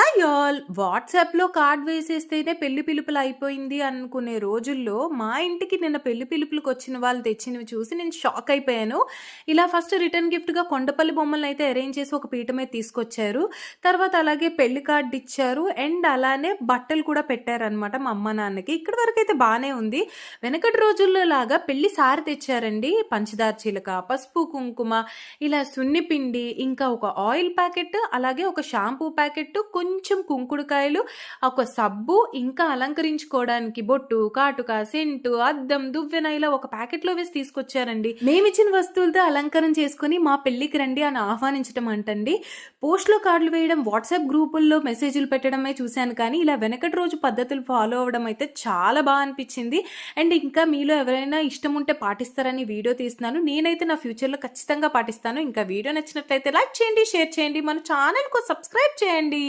はい all వాట్సాప్‌లో card వేసేస్తేనే పెళ్ళి పిలుపులు అయిపోయింది అనుకునే రోజుల్లో, మా ఇంటికి నిన్న పెళ్ళి పిలుపులకొచ్చిన వాళ్ళు తెచ్చినవి చూసి నేను షాక్ అయిపోయాను. ఇలా ఫస్ట్ రిటర్న్ గిఫ్ట్‌గా కొండపల్లి బొమ్మలనైతే అరేంజ్ చేసి ఒక పీట మీద తీసుకొచ్చారు. తర్వాత అలాగే పెళ్ళి కార్డ్ ఇచ్చారు. అండ్ అలానే బట్టలు కూడా పెట్టారనమాట మా అమ్మ, నాన్నకి. ఇక్కడి అయితే బాగానే ఉంది. వెనకటి రోజుల్లో లాగా పెళ్ళి సారి తెచ్చారండి. పంచదార చిలక, పసుపు, కుంకుమ, ఇలా సున్నిపిండి, ఇంకా ఒక ఆయిల్ ప్యాకెట్, అలాగే ఒక షాంపూ ప్యాకెట్, కొంచెం కొంచెం కుంకుడుకాయలు, ఒక సబ్బు, ఇంకా అలంకరించుకోవడానికి బొట్టు, కాటుక, సెంటు, అద్దం, దువ్వెన ఇలా ఒక ప్యాకెట్‌లో వేసి తీసుకొచ్చారండి. మేమిచ్చిన వస్తువులతో అలంకరణ చేసుకొని మా పెళ్ళికి రండి అని ఆహ్వానించడం అంటండి. పోస్ట్‌లో కార్డులు వేయడం, వాట్సాప్ గ్రూపుల్లో మెసేజ్‌లు పెట్టడమే చూశాను కానీ, ఇలా వెనకటి రోజు పద్ధతులు ఫాలో అవ్వడం అయితే చాలా బాగా అనిపించింది. అండ్ ఇంకా మీలో ఎవరైనా ఇష్టం ఉంటే పాటిస్తారని వీడియో తీస్తున్నాను. నేనైతే నా ఫ్యూచర్‌లో ఖచ్చితంగా పాటిస్తాను. ఇంకా వీడియో నచ్చినట్లయితే లైక్ చేయండి, షేర్ చేయండి. మన ఛానల్కు సబ్స్క్రైబ్ చేయండి.